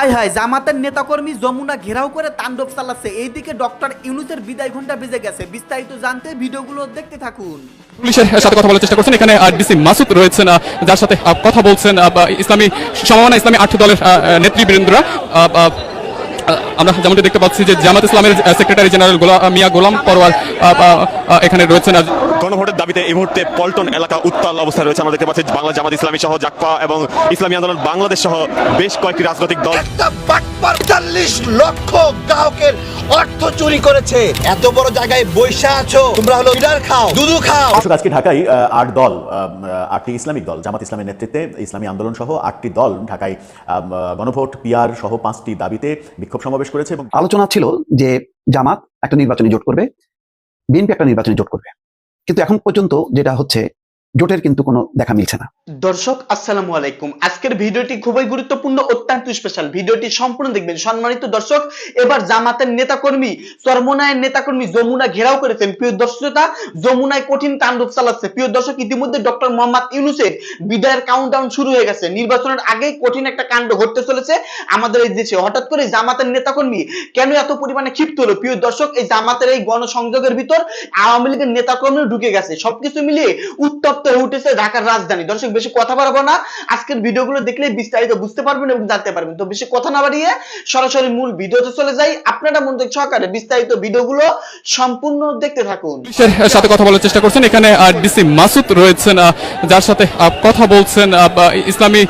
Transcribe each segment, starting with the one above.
হায় হায়, জামাতের নেতাকর্মী যমুনা ঘেরাও করে তাণ্ডব চালাচ্ছে। এইদিকে ডক্টর ইউনুসের বিদায় ঘণ্টা বেজে গেছে। বিস্তারিত জানতে ভিডিওগুলো দেখতে থাকুন। পুলিশের সাথে কথা বলার চেষ্টা করছেন। এখানে ডিসি মাসুদ রয়েছেন যার সাথে কথা বলছেন ইসলামী, সমমানা ইসলামী আট দলের নেতৃবৃন্দরা। আমরা যেমনটি দেখতে পাচ্ছি যে জামাত ইসলামের সেক্রেটারি জেনারেল গোলা মিয়া গোলাম পরওয়ার এখানে রয়েছেন। গণভোটের দাবিতে এই মুহূর্তে পল্টন এলাকা উত্তাল অবস্থায় রয়েছে। আমরা দেখতে পাচ্ছি বাংলা জামাত ইসলামী সহ জাকপা এবং ইসলামী আন্দোলন বাংলাদেশ সহ বেশ কয়েকটি রাজনৈতিক দল। চাল্লিশ লক্ষ গ্রাহকের অর্থ চুরি করেছে। এত বড় জায়গায় বৈশা আছো। তোমরা হলো লিডার খাও দুধু খাও। আজকে ঢাকায় আট দল আটটি ইসলামিক দল জামাত ইসলামের নেতৃত্বে ইসলামী আন্দোলন সহ আটটি দল ঢাকায় গণভোট পিয়ার সহ পাঁচটি দাবিতে বিক্ষোভ সমাবেশ করেছে এবং আলোচনা ছিল যে জামাত একটা নির্বাচনী জোট করবে, বিএনপি একটা নির্বাচনী জোট করবে। কিন্তু এখন পর্যন্ত যেটা হচ্ছে জোটের কিন্তু কোনো দেখা মিলছে না। দর্শক, আসসালামু আলাইকুম। আজকের ভিডিওটি খুবই গুরুত্বপূর্ণ, অত্যন্ত স্পেশাল ভিডিওটি সম্পূর্ণ দেখবেন। সম্মানিত দর্শক, এবার জামাতের নেতাকর্মী চরমনায়ের নেতাকর্মী যমুনা ঘেরাও করেছেন প্রিয় দর্শকতা যমুনায় কঠিন তাণ্ডব চালাচ্ছে। প্রিয় দর্শক, ইতিমধ্যে ডক্টর মোহাম্মদ ইউনুসের বিদায়ের কাউন্টডাউন শুরু হয়ে গেছে। নির্বাচনের আগেই কঠিন একটা কাণ্ড ঘটতে চলেছে আমাদের এই দেশে। হঠাৎ করে জামাতের নেতাকর্মী কেন এত পরিমাণে ক্ষিপ্ত হলো? প্রিয় দর্শক, এই জামাতের এই গণসংযোগের ভিতর আওয়ামী লীগের নেতাকর্মী ঢুকে গেছে। সবকিছু মিলিয়ে উত্তপ্ত হয়ে উঠেছে ঢাকার রাজধানী। দর্শক, বেশি কথা বাড়াবো না। আজকের ভিডিওগুলো দেখলে বিস্তারিত বুঝতে পারবেন এবং জানতে পারবেন। তো বেশি কথা না বাড়িয়ে সরাসরি মূল ভিডিওতে চলে যাই। আপনারা মনোযোগ সহকারে বিস্তারিত ভিডিওগুলো সম্পূর্ণ দেখতে থাকুন। সাথে কথা বলার চেষ্টা করছেন এখানে ডিসি মাসুদ রয়েছেন যার সাথে কথা বলছেন ইসলামী,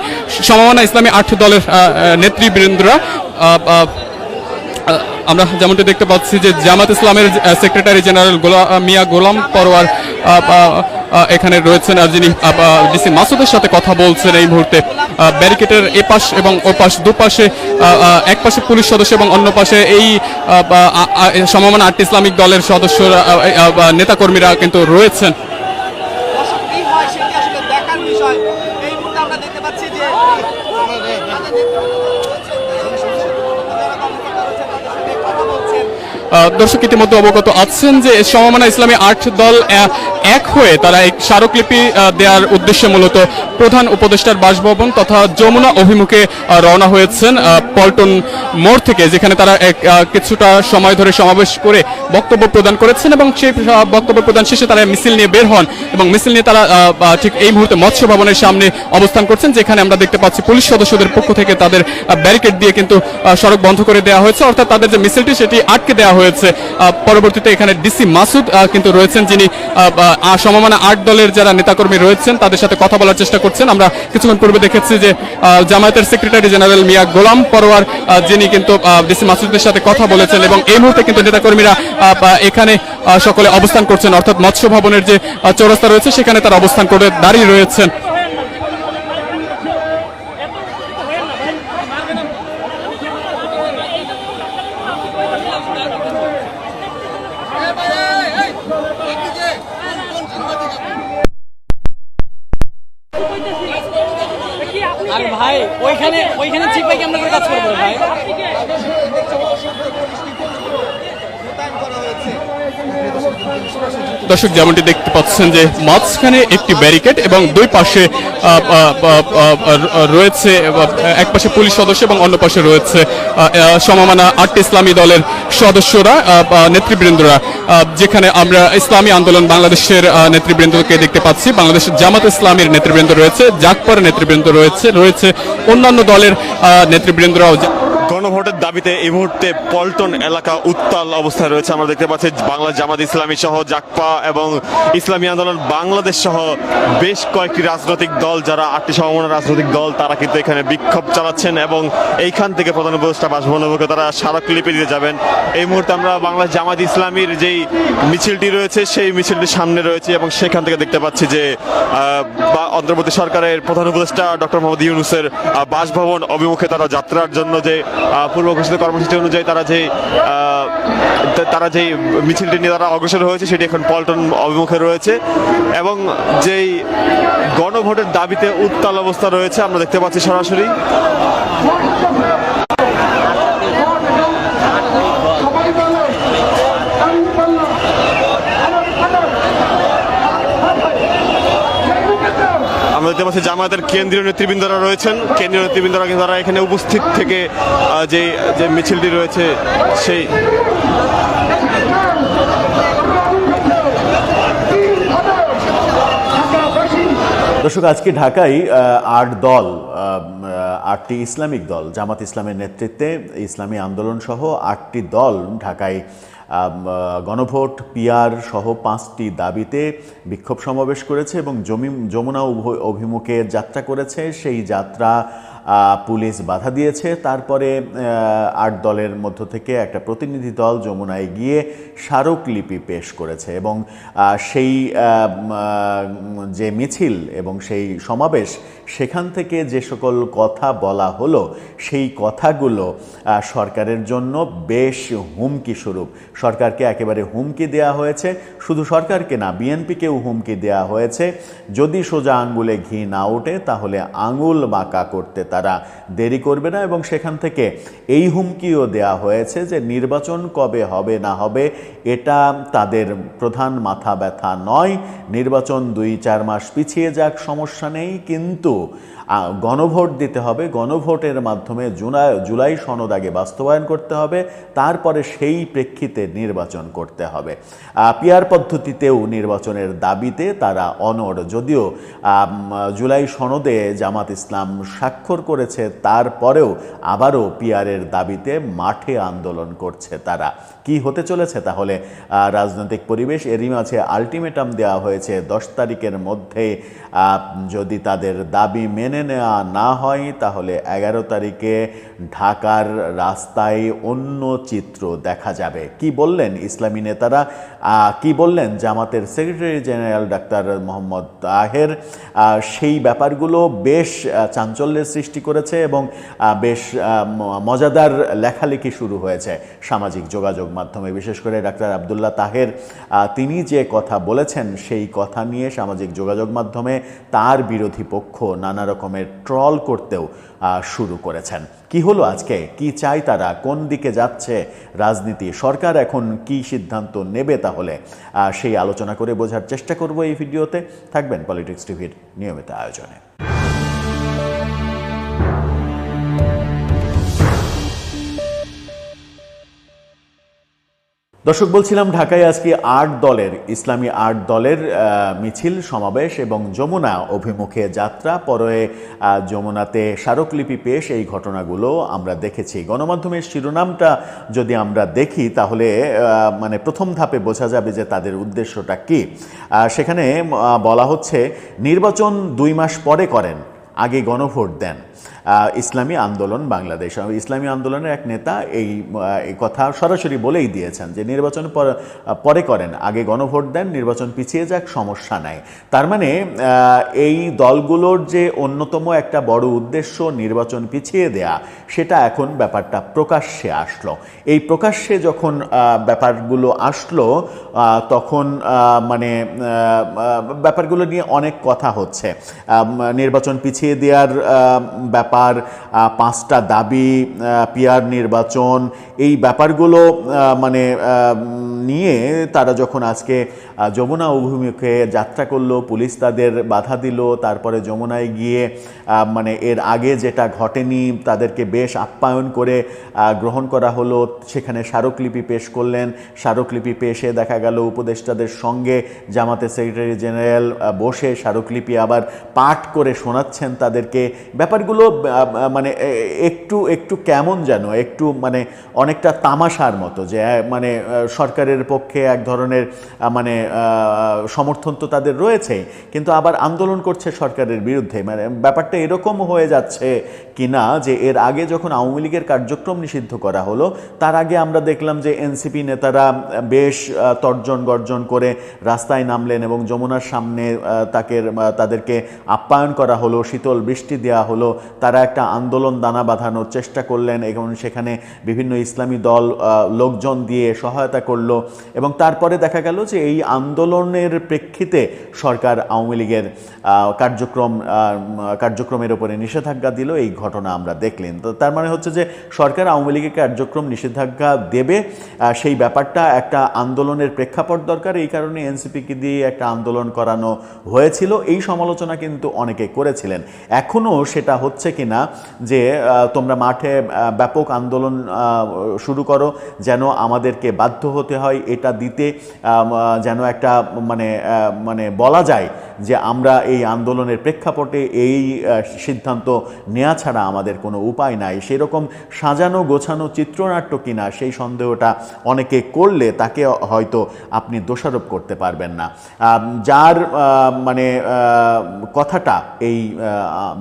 সমমানা ইসলামী আট দলের নেতৃবৃন্দরা। আমরা যেমনটি দেখতে পাচ্ছি যে জামাত ইসলামের সেক্রেটারি জেনারেল গোলা মিয়া গোলাম আহ, এখানে রয়েছেন আর যিনি ডিসি মাসুদের সাথে কথা বলছেন এই মুহূর্তে। ব্যারিকেডের এপাশ এবং ওপাশ দুপাশে এক পাশে পুলিশ সদস্য এবং অন্য পাশে এই সমমান আট ইসলামিক দলের সদস্যরা নেতাকর্মীরা কিন্তু রয়েছেন। দর্শক ইতিমধ্যে অবগত আছেন যে সমমানা ইসলামী আট দল এক হয়ে তারা এই স্মারকলিপি দেওয়ার উদ্দেশ্যে মূলত প্রধান উপদেষ্টার বাসভবন তথা যমুনা অভিমুখে রওনা হয়েছেন পল্টন মোড় থেকে, যেখানে তারা এক কিছুটা সময় ধরে সমাবেশ করে বক্তব্য প্রদান করেছেন এবং সেই বক্তব্য প্রদান শেষে তারা মিছিল নিয়ে বের হন এবং মিছিল নিয়ে তারা ঠিক এই মুহূর্তে মৎস্য ভবনের সামনে অবস্থান করছেন, যেখানে আমরা দেখতে পাচ্ছি পুলিশ সদস্যদের পক্ষ থেকে তাদের ব্যারিকেড দিয়ে কিন্তু সড়ক বন্ধ করে দেওয়া হয়েছে। অর্থাৎ তাদের যে মিছিলটি, সেটি আটকে দেওয়া হয়েছে। পরবর্তীতে এখানে ডিসি মাসুদ কিন্তু রয়েছেন যিনি সমমানা আট দলের যারা নেতাকর্মী রয়েছেন তাদের সাথে কথা বলার চেষ্টা করছেন। আমরা কিছুক্ষণ পূর্বে দেখেছি যে জামায়াতের সেক্রেটারি জেনারেল মিয়া গোলাম পরওয়ার আহ, যিনি কিন্তু ডিসি মাসুদের সাথে কথা বলেছেন এবং এই মুহূর্তে কিন্তু নেতাকর্মীরা এখানে সকলে অবস্থান করছেন। অর্থাৎ মৎস্য ভবনের যে চৌরাস্তা রয়েছে সেখানে তারা অবস্থান করে দাঁড়িয়ে রয়েছেন। ওইখানে ওইখানে কাজ করব ভাই? দর্শক, যেমনটি দেখতে পাচ্ছেন যে মাঝখানে একটি ব্যারিকেড এবং দুই পাশে রয়েছে, এক পাশে পুলিশ সদস্য এবং অন্য পাশে রয়েছে সমমানা আট ইসলামী দলের সদস্যরা নেতৃবৃন্দরা। যেখানে আমরা ইসলামী আন্দোলন বাংলাদেশের নেতৃবৃন্দকে দেখতে পাচ্ছি। বাংলাদেশের জামাত ইসলামের নেতৃবৃন্দ রয়েছে, জাকপর নেতৃবৃন্দ রয়েছে রয়েছে অন্যান্য দলের নেতৃবৃন্দরাও। গণভোটের দাবিতে এই মুহূর্তে পল্টন এলাকা উত্তাল অবস্থায় রয়েছে। আমরা দেখতে পাচ্ছি বাংলা জামাত ইসলামী সহ জাকপা এবং ইসলামী আন্দোলন বাংলাদেশ সহ বেশ কয়েকটি রাজনৈতিক দল, যারা আটটি সমমনা রাজনৈতিক দল, তারা কিন্তু এখানে বিক্ষোভ চালাচ্ছেন এবং এইখান থেকে প্রধান উপদেষ্টা বাসভবন অভিমুখে তারা স্মারকলিপি দিতে যাবেন। এই মুহূর্তে আমরা বাংলা জামাত ইসলামীর যেই মিছিলটি রয়েছে, সেই মিছিলটির সামনে রয়েছে এবং সেখান থেকে দেখতে পাচ্ছি যে অন্তর্বর্তী সরকারের প্রধান উপদেষ্টা ডক্টর মোহাম্মদ ইউনুসের বাসভবন অভিমুখে তারা যাত্রার জন্য যে পূর্ব ঘোষিত কর্মসূচি অনুযায়ী তারা যে তারা যেই মিছিলটি নিয়ে তারা অগ্রসর হয়েছে, সেটি এখন পল্টন অভিমুখে রয়েছে। এবং যেই গণভোটের দাবিতে উত্তাল অবস্থা রয়েছে, আমরা দেখতে পাচ্ছি সরাসরি। আমরা দেখতে পাচ্ছি জামায়াতের কেন্দ্রীয় নেতৃবৃন্দরা রয়েছেন। কেন্দ্রীয় নেতৃবৃন্দরা তারা এখানে উপস্থিত থেকে যে যে মিছিলটি রয়েছে, সেই দর্শক, আজকে ঢাকায় আট দল আটটি ইসলামিক দল, জামাত ইসলামের নেতৃত্বে ইসলামী আন্দোলন সহ আটটি দল ঢাকায় গণভোট পিয়ার সহ পাঁচটি দাবিতে বিক্ষোভ সমাবেশ করেছে এবং জমি যমুনা অভিমুখে যাত্রা করেছে। সেই যাত্রা পুলিশ বাধা দিয়েছে। তারপরে আট দলের মধ্য থেকে একটা প্রতিনিধি দল যমুনায় গিয়ে স্মারকলিপি পেশ করেছে এবং সেই যে মিছিল এবং সেই সমাবেশ, সেখান থেকে যে সকল কথা বলা হলো, সেই কথাগুলো সরকারের জন্য বেশ হুমকি স্বরূপ। সরকারকে একেবারে হুমকি দেওয়া হয়েছে। শুধু সরকারকে না, বিএনপিকেও হুমকি দেওয়া হয়েছে। যদি সোজা আঙ্গুলে ঘি না ওঠে, তাহলে আঙুল বাঁকা করতে তারা দেরি করবে না এবং সেখান থেকে এই হুমকিও দেয়া হয়েছে যে নির্বাচন কবে হবে না হবে এটা তাদের প্রধান মাথা ব্যথা নয়। নির্বাচন দুই চার মাস পিছিয়ে যাক, সমস্যা নেই। কিন্তু গণভোট দিতে হবে। গণভোটের মাধ্যমে জুলাই জুলাই সনদ আগে বাস্তবায়ন করতে হবে। তারপরে সেই প্রেক্ষিতে নির্বাচন করতে হবে। পিয়ার পদ্ধতিতেও নির্বাচনের দাবিতে তারা অনড়। যদিও জুলাই সনদে জামাত ইসলাম স্বাক্ষর করেছে, তারপরেও আবারও পিয়ারের দাবিতে মাঠে আন্দোলন করছে তারা। কি হতে চলেছে তাহলে? রাজনৈতিক পরিবেশ, এরই মাঝে আলটিমেটাম দেওয়া হয়েছে। দশ তারিখের মধ্যে যদি তাদের দাবি মেনে নেওয়া না হয়, তাহলে এগারো তারিখে ঢাকার রাস্তায় অন্য চিত্র দেখা যাবে। কি বললেন ইসলামী নেতারা? কি বললেন জামাতের secretary general doctor Mohammad Taher? সেই ব্যাপারগুলো বেশ চাঞ্চল্যের সৃষ্টি করেছে এবং বেশ মজাদার লেখালেখি শুরু হয়েছে সামাজিক যোগাযোগ মাধ্যমে। বিশেষ করে ডাক্তার আবদুল্লাহ তাহের তিনি যে কথা বলেছেন সেই কথা নিয়ে সামাজিক যোগাযোগ মাধ্যমে তার বিরোধী পক্ষ নানা রকমের ট্রল করতেও শুরু করেছেন। কি হলো আজকে? কি চাই তারা? কোন দিকে যাচ্ছে? রাজনীতি সরকার এখন কি সিদ্ধান্ত নেবে তাহলে? সেই আলোচনা করে বোঝার চেষ্টা করব এই ভিডিওতে। থাকবেন পলিটিক্স টিভির নিয়মিত আয়োজনে। দর্শক, বলছিলাম ঢাকায় আজকে আট দলের, ইসলামী আট দলের মিছিল, সমাবেশ এবং যমুনা অভিমুখে যাত্রা। পরে যমুনাতে স্মারকলিপি পেশ এই ঘটনাগুলো আমরা দেখেছি। গণমাধ্যমের শিরোনামটা যদি আমরা দেখি, তাহলে মানে প্রথম ধাপে বোঝা যাবে যে তাদের উদ্দেশ্যটা কি। সেখানে বলা হচ্ছে, নির্বাচন দুই মাস পরে করেন, আগে গণভোট দেন। ইসলামী আন্দোলন বাংলাদেশ। ইসলামী আন্দোলনের এক নেতা এই কথা সরাসরি বলেই দিয়েছেন যে নির্বাচন পর- করেন আগে গণভোট দেন নির্বাচন পিছিয়ে যাক সমস্যা নাই। তার মানে এই দলগুলোর যে অন্যতম একটা বড় উদ্দেশ্য নির্বাচন পিছিয়ে দেয়া সেটা এখন ব্যাপারটা প্রকাশ্যে আসলো। এই প্রকাশ্যে যখন ব্যাপারগুলো আসলো তখন মানে ব্যাপারগুলো নিয়ে অনেক কথা হচ্ছে। নির্বাচন পিছিয়ে দেওয়ার আহ, ব্যাপার পাঁচটা দাবি পিয়ার নির্বাচন এই ব্যাপারগুলো মানে নিয়ে তারা যখন আজকে যমুনা অভিমুখে যাত্রা করল পুলিশ তাদের বাধা দিল তারপরে যমুনায় গিয়ে মানে এর আগে যেটা ঘটেনি তাদেরকে বেশ আপ্যায়ন করে গ্রহণ করা হলো। সেখানে স্মারকলিপি পেশ করলেন। স্মারকলিপি পেশে দেখা গেল উপদেষ্টাদের সঙ্গে জামাতের সেক্রেটারি জেনারেল বসে স্মারকলিপি আবার পাঠ করে শোনাচ্ছেন তাদেরকে। ব্যাপারগুলো মানে একটু একটু কেমন যেন একটু মানে অনেকটা তামাশার মতো যে মানে আহ, সরকারের পক্ষে এক ধরনের মানে সমর্থন তো তাদের রয়েছেই, কিন্তু আবার আন্দোলন করছে সরকারের বিরুদ্ধে। মানে ব্যাপারটা এরকম হয়ে যাচ্ছে কিনা যে এর আগে যখন আওয়ামী লীগের কার্যক্রম নিষিদ্ধ করা হলো, তার আগে আমরা দেখলাম যে এনসিপি নেতারা বেশ তর্জন গর্জন করে রাস্তায় নামলেন এবং যমুনার সামনে তাকে তাদেরকে আপ্যায়ন করা হলো, শীতল বৃষ্টি দেওয়া হলো, তারা একটা আন্দোলন দানা বাঁধানোর চেষ্টা করলেন এবং সেখানে বিভিন্ন ইসলামী দল লোকজন দিয়ে সহায়তা করল এবং তারপরে দেখা গেল যে এই আন্দোলনের প্রেক্ষিতে সরকার আওয়ামী লীগের কার্যক্রম কার্যক্রমের উপরে নিষেধাজ্ঞা দিল, এই ঘটনা আমরা দেখলেন। তো তার মানে হচ্ছে যে সরকার আওয়ামী লীগের কার্যক্রম নিষেধাজ্ঞা দেবে সেই ব্যাপারটা একটা আন্দোলনের প্রেক্ষাপট দরকার, এই কারণে এনসিপিকে দিয়ে একটা আন্দোলন করানো হয়েছিল। এই সমালোচনা কিন্তু অনেকে করেছিলেন। এখনও সেটা হচ্ছে কিনা যে তোমরা মাঠে ব্যাপক আন্দোলন শুরু করো, যেন আমাদেরকে বাধ্য হতে হয় এটা দিতে যেন একটা মানে মানে বলা যায়। যে আমরা এই আন্দোলনের প্রেক্ষাপটে এই সিদ্ধান্ত নেওয়া ছাড়া আমাদের কোনো উপায় নাই। সেরকম সাজানো গোছানো চিত্রনাট্য কিনা সেই সন্দেহটা অনেকে করলে তাকে হয়তো আপনি দোষারোপ করতে পারবেন না। যার মানে কথাটা এই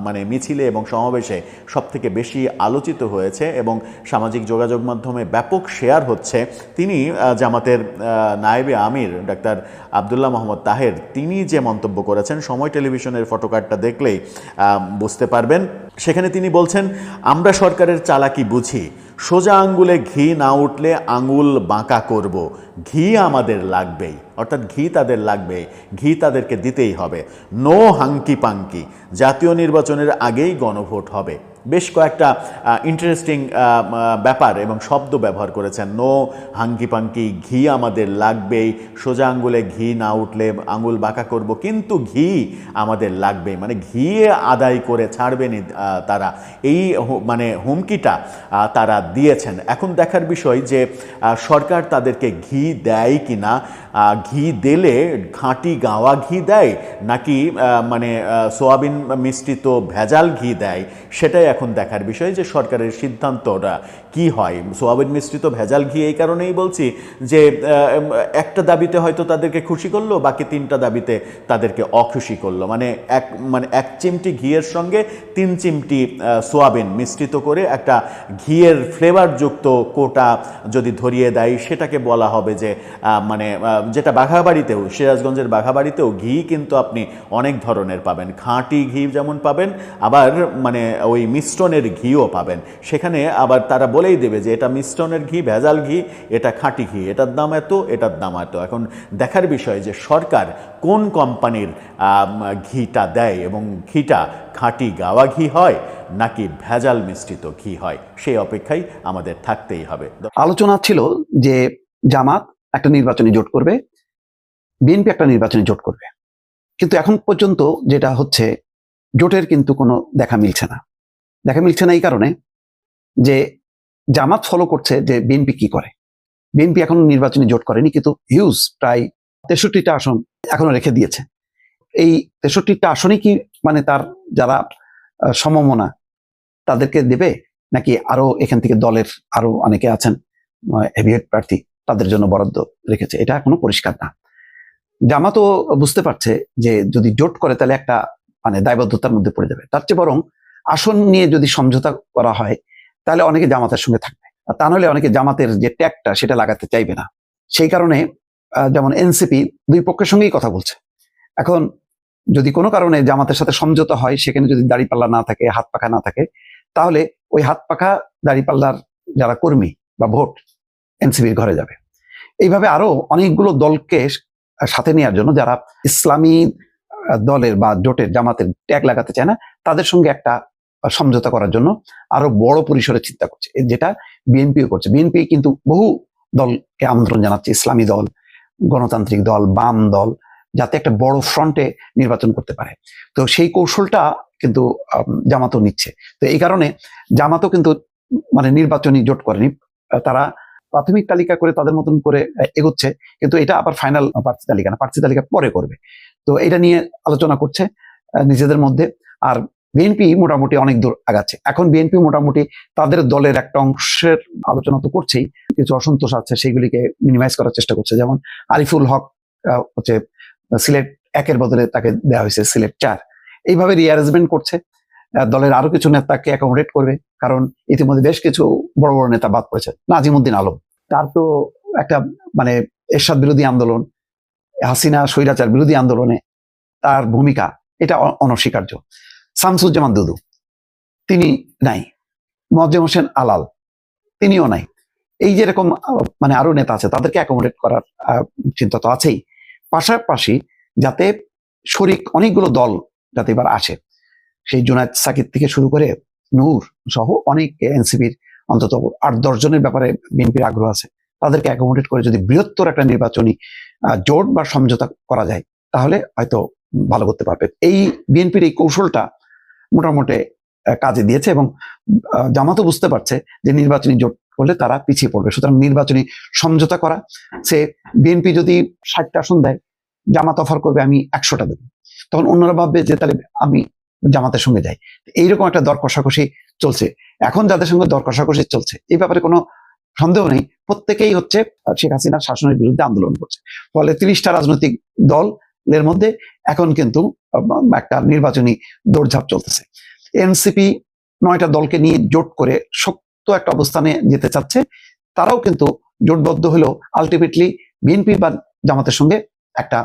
মানে মিছিলে এবং সমাবেশে সব থেকে বেশি আলোচিত হয়েছে এবং সামাজিক যোগাযোগ মাধ্যমে ব্যাপক শেয়ার হচ্ছে, তিনি জামাতের নায়েবে আমির ডাক্তার আবদুল্লাহ মোহাম্মদ তাহের, তিনি যে মন্তব্য করেছেন। সময় টেলিভিশনের ফটোকার্ডটা দেখলেই বুঝতে পারবেন। সেখানে তিনি বলছেন, আমরা সরকারের চালাকি বুঝি। সোজা আঙ্গুলে ঘি না উঠলে আঙুল বাঁকা করব। ঘি আমাদের লাগবেই। অর্থাৎ ঘি তাদের লাগবে। ঘি তাদেরকে দিতেই হবে। No hanky panky. জাতীয় নির্বাচনের আগেই গণভোট হবে। বেশ কয়েকটা ইন্টারেস্টিং ব্যাপার এবং শব্দ ব্যবহার করেছেন। নো হাঙ্কি পাঙ্কি ঘি আমাদের লাগবেই। সোজা আঙ্গুলে ঘি না উঠলে আঙুল বাঁকা করব কিন্তু ঘি আমাদের লাগবেই। মানে ঘি আদায় করে ছাড়বেনই আহ, তারা। এই মানে হুমকিটা তারা দিয়েছেন। এখন দেখার বিষয় যে সরকার তাদেরকে ঘি দেয় কি না ঘি দিলে ঘাঁটি গাওয়া ঘি দেয় নাকি মানে সোয়াবিন মিশ্রিত ভেজাল ঘি দেয় সেটাই এখন দেখার বিষয় যে সরকারের সিদ্ধান্তটা কি হয়। সোয়াবিন মিশ্রিত ভেজাল ঘি এই কারণেই বলছি যে একটা দাবিতে হয়তো তাদেরকে খুশি করল, বাকি তিনটা দাবিতে তাদেরকে অখুশি করল। মানে এক মানে এক চিমটি ঘিয়ের সঙ্গে তিন চিমটি সোয়াবিন মিশ্রিত করে একটা ঘিয়ের ফ্লেভারযুক্ত কোটা যদি ধরিয়ে দেয়, সেটাকে বলা হবে যে মানে যেটা বাঘাবাড়িতেও, সিরাজগঞ্জের বাঘাবাড়িতেও ঘি কিন্তু আপনি অনেক ধরনের পাবেন। খাঁটি ঘি যেমন পাবেন, আবার মানে ওই মিশ্রণের ঘিও পাবেন। সেখানে আবার তারা বলেই দেবে যে এটা মিশ্রণের ঘি, ভেজাল ঘি, এটা খাঁটি ঘি, এটার দাম এত, এটার দাম এত। এখন দেখার বিষয় যে সরকার কোন কোম্পানির ঘিটা দেয় এবং ঘিটা খাঁটি গাওয়া ঘি হয় নাকি ভেজাল মিশ্রিত ঘি হয়, সেই অপেক্ষায় আমাদের থাকতেই হবে। আলোচনা ছিল যে জামাত একটা নির্বাচনী জোট করবে, বিএনপি একটা নির্বাচনী জোট করবে। কিন্তু এখন পর্যন্ত যেটা হচ্ছে, জোটের কিন্তু কোনো দেখা মিলছে না। দেখা মিলছে না এই কারণে যে জামাত ফলো করছে যে বিএনপি কি করে। বিএনপি এখনও নির্বাচনী জোট করেনি, কিন্তু হিউজ প্রায় তেষট্টিটা আসন এখনও রেখে দিয়েছে। এই তেষট্টিটা আসনই কি মানে তার যারা সমমনা, তাদেরকে দেবে? নাকি আরও এখান থেকে দলের আরও অনেকে আছেন হেভিহেড প্রার্থী, তাদের জন্য বরাদ্দ রেখেছে? এটা এখনও পরিষ্কার না। জামাতও বুঝতে পারছে যে যদি জোট করে তাহলে একটা মানে দায়বদ্ধতার মধ্যে পড়ে যাবে। তার চেয়ে বরং আসন নিয়ে যদি সমঝোতা করা হয়, তাহলে অনেকে জামাতের সঙ্গে থাকবে। আর তা নাহলে অনেকে জামাতের যে ট্যাগটা, সেটা লাগাতে চাইবে না। সেই কারণে যেমন এনসিপি দুই পক্ষের সঙ্গেই কথা বলছে। এখন যদি কোনো কারণে জামাতের সাথে সমঝোতা হয়, সেখানে যদি দাড়িপাল্লা না থাকে, হাত পাখা না থাকে, তাহলে ওই হাত পাখা, দাড়িপাল্লার যারা কর্মী বা ভোট, এনসিপির ঘরে যাবে। এইভাবে আরও অনেকগুলো দলকে সাথে নেওয়ার জন্য যারা ইসলামী দলের বা জোটের জামাতের ট্যাগ লাগাতে চায় না, তাদের সঙ্গে একটা সমঝোতা করার জন্য আরও বড় পরিসরে চিন্তা করছে। যেটা বিএনপিও করছে। বিএনপি কিন্তু বহু দলকে আমন্ত্রণ জানাচ্ছে। ইসলামী দল, গণতান্ত্রিক দল, বাম দল, যাতে একটা বড় ফ্রন্টে নির্বাচন করতে পারে। তো সেই কৌশলটা কিন্তু জামাতও নিচ্ছে। তো এই কারণে জামাতও কিন্তু মানে নির্বাচনী জোট করেনি। তারা প্রাথমিক তালিকা করে তাদের মতন করে এগোচ্ছে। কিন্তু এটা আবার ফাইনাল প্রার্থী তালিকা না, প্রার্থী তালিকা পরে করবে। তো এটা নিয়ে আলোচনা করছে নিজেদের মধ্যে। আর বিএনপি মোটামুটি অনেক দূর আগাচ্ছে। এখন বিএনপি মোটামুটি তাদের দলের একটা অংশের আলোচনা তো করছেই, কিছু অসন্তোষ আছে সেগুলিকে মিনিমাইজ করার চেষ্টা করছে। যেমন আরিফুল হক হচ্ছে সিলেট একের বদলে তাকে দেওয়া হয়েছে সিলেট চার। এইভাবে রিঅ্যারেঞ্জমেন্ট করছে। দলের আরও কিছু নেতাকে অ্যাকোমোডেট করবে, কারণ ইতিমধ্যে বেশ কিছু বড় বড় নেতা বাদ পড়েছে। নাজিমুদ্দিন আলম, তার তো একটা মানে এরশাদ বিরোধী আন্দোলন, হাসিনা স্বৈরাচার বিরোধী আন্দোলনে তার ভূমিকা, এটা অনস্বীকার্য। শামসুজ্জামান দুদু। তিনি নাই। মজ্জেম হোসেন আলাল। তিনিও নাই। এই যে এরকম মানে আরও নেতা আছে, তাদেরকে অ্যাকোমোডেট করার চিন্তা তো আছেই। পাশাপাশি যাতে শরিক অনেকগুলো দল যাতে এবার আসে, সেই জুনায়দ সাকিব থেকে শুরু করে নূর সহ অনেক এনসিপির অন্তত আট, দশ জনের ব্যাপারে বিএনপির আগ্রহ আছে। তাদেরকে অ্যাকোমোডেট করে যদি বৃহত্তর একটা নির্বাচনী জোট বা সমঝোতা করা যায়, তাহলে হয়তো ভালো করতে পারবে। এই বিএনপির এই কৌশলটা মোটামুটি কাজে দিয়েছে এবং জামাতও বুঝতে পারছে যে নির্বাচনী জোট করলে তারা পিছিয়ে পড়বে। সুতরাং নির্বাচনী সমঝোতা করা, সে বিএনপি যদি ষাটটা আসন দেয়, জামাত অফার করবে, আমি একশোটা দেবো। তখন অন্যরা ভাববে যে তাহলে আমি জামাতের সঙ্গে যাই। এইরকম একটা দর কষাকষি চলছে। এখন যাদের সঙ্গে দর কষাকষি চলছে, এই ব্যাপারে কোনো সন্দেহ নেই। প্রত্যেকেই হচ্ছে শেখ হাসিনার শাসনের বিরুদ্ধে আন্দোলন করছে। ফলে তিরিশটা রাজনৈতিক দল এর মধ্যে এখন কিন্তু একটা নির্বাচনী দৌড়ঝাঁপ চলতেছে। এনসিপি নয়টা দলকে নিয়ে জোট করে শক্ত একটা অবস্থানে যেতে চাচ্ছে, তারাও কিন্তু জোটবদ্ধ হলেও আলটিমেটলি বিএনপি বা জামাতের সঙ্গে একটা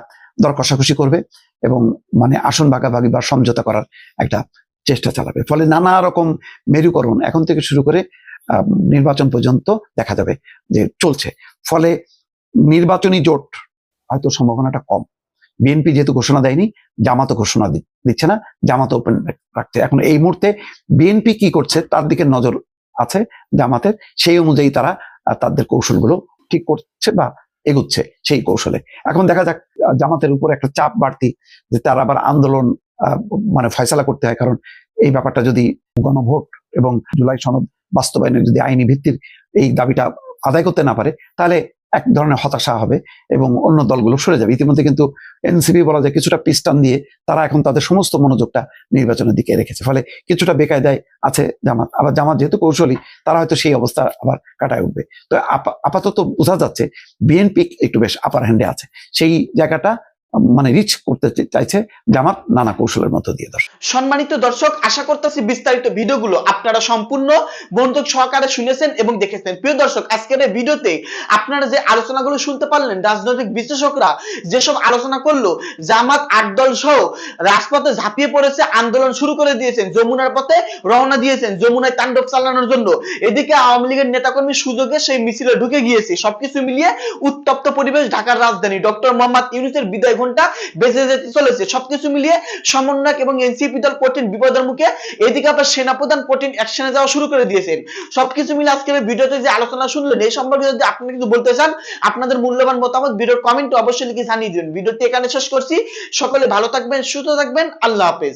দর কষাকষি করবে এবং মানে আসন ভাগাভাগি বা সমঝোতা করার একটা চেষ্টা চালাবে। ফলে নানা রকম মেরুকরণ এখন থেকে শুরু করে নির্বাচন পর্যন্ত দেখা যাবে যে চলছে। ফলে নির্বাচনী জোট হয়তো সম্ভাবনাটা কম। বিএনপি যেহেতু ঘোষণা দেয়নি, জামাতও ঘোষণা দিচ্ছে না, জামাত ওপেন রাখছে। এখন এই মুহূর্তে বিএনপি কি করছে তার দিকে নজর আছে জামাতের, সেই অনুযায়ী তারা তাদের কৌশলগুলো ঠিক করছে বা এগুচ্ছে সেই কৌশলে। এখন দেখা যাক জামাতের উপর একটা চাপ বাড়তি যে তার আবার আন্দোলন মানে ফয়সালা করতে হয়। কারণ এই ব্যাপারটা যদি গণভোট এবং জুলাই সনদ বাস্তবায়নের যদি আইনি ভিত্তির এই দাবিটা আদায় করতে না পারে, তাহলে এক ধরনের হতাশা হবে এবং অন্য দলগুলো সরে যাবে। ইতিমধ্যে কিন্তু এনসিপি বলা যায় কিছুটা পিস্টান দিয়ে তারা এখন তাদের সমস্ত মনোযোগটা নির্বাচনের দিকে রেখেছে। ফলে কিছুটা বেকায়দায় আছে জামাত। আবার জামাত যেহেতু কৌশলী, তারা হয়তো সেই অবস্থা আবার কাটায় উঠবে। তো আপা- আপাতত বোঝা যাচ্ছে, বিএনপি একটু বেশ আপার হ্যান্ডে আছে। সেই জায়গাটা মানে রিচ করতে চাইছে জামাত নানা কৌশলের মধ্য দিয়ে দর্শক। সম্মানিত দর্শক, আশা করতেছি বিস্তারিত ভিডিওগুলো আপনারা সম্পূর্ণ মনোযোগ সহকারে শুনেছেন এবং দেখেছেন। প্রিয় দর্শক, আজকের এই ভিডিওতে আপনারা যে আলোচনাগুলো শুনতে পারলেন, রাজনৈতিক বিশ্লেষকরা যেসব আলোচনা করল, জামাত আট দল সহ রাজপথে ঝাঁপিয়ে পড়েছে, আন্দোলন শুরু করে দিয়েছেন, যমুনার পথে রওনা দিয়েছেন, যমুনায় তাণ্ডব চালানোর জন্য। এদিকে আওয়ামী লীগের নেতাকর্মী সুযোগে সেই মিছিলে ঢুকে গিয়েছে। সবকিছু মিলিয়ে উত্তপ্ত পরিবেশ ঢাকার রাজধানী। ডক্টর মোহাম্মদ ইউনুসের বিদায় ঘণ্টা বেঁচে যেতে চলেছে। সবকিছু মিলিয়ে সমন্বয়ক এবং এনসিপি দল কঠিন বিপদের মুখে, এদিকে আবার সেনাপ্রধান কঠিন অ্যাকশনে যাওয়া শুরু করে দিয়েছেন। সবকিছু মিলে আজকে ভিডিওতে যে আলোচনা শুনলেন, এই সম্পর্কে যদি আপনি কিছু বলতে চান, আপনাদের মূল্যবান মতামত ভিডিওর কমেন্ট অবশ্যই লিখে জানিয়ে দিন ভিডিওটি এখানে শেষ করছি। সকলে ভালো থাকবেন, সুস্থ থাকবেন। আল্লাহ হাফেজ।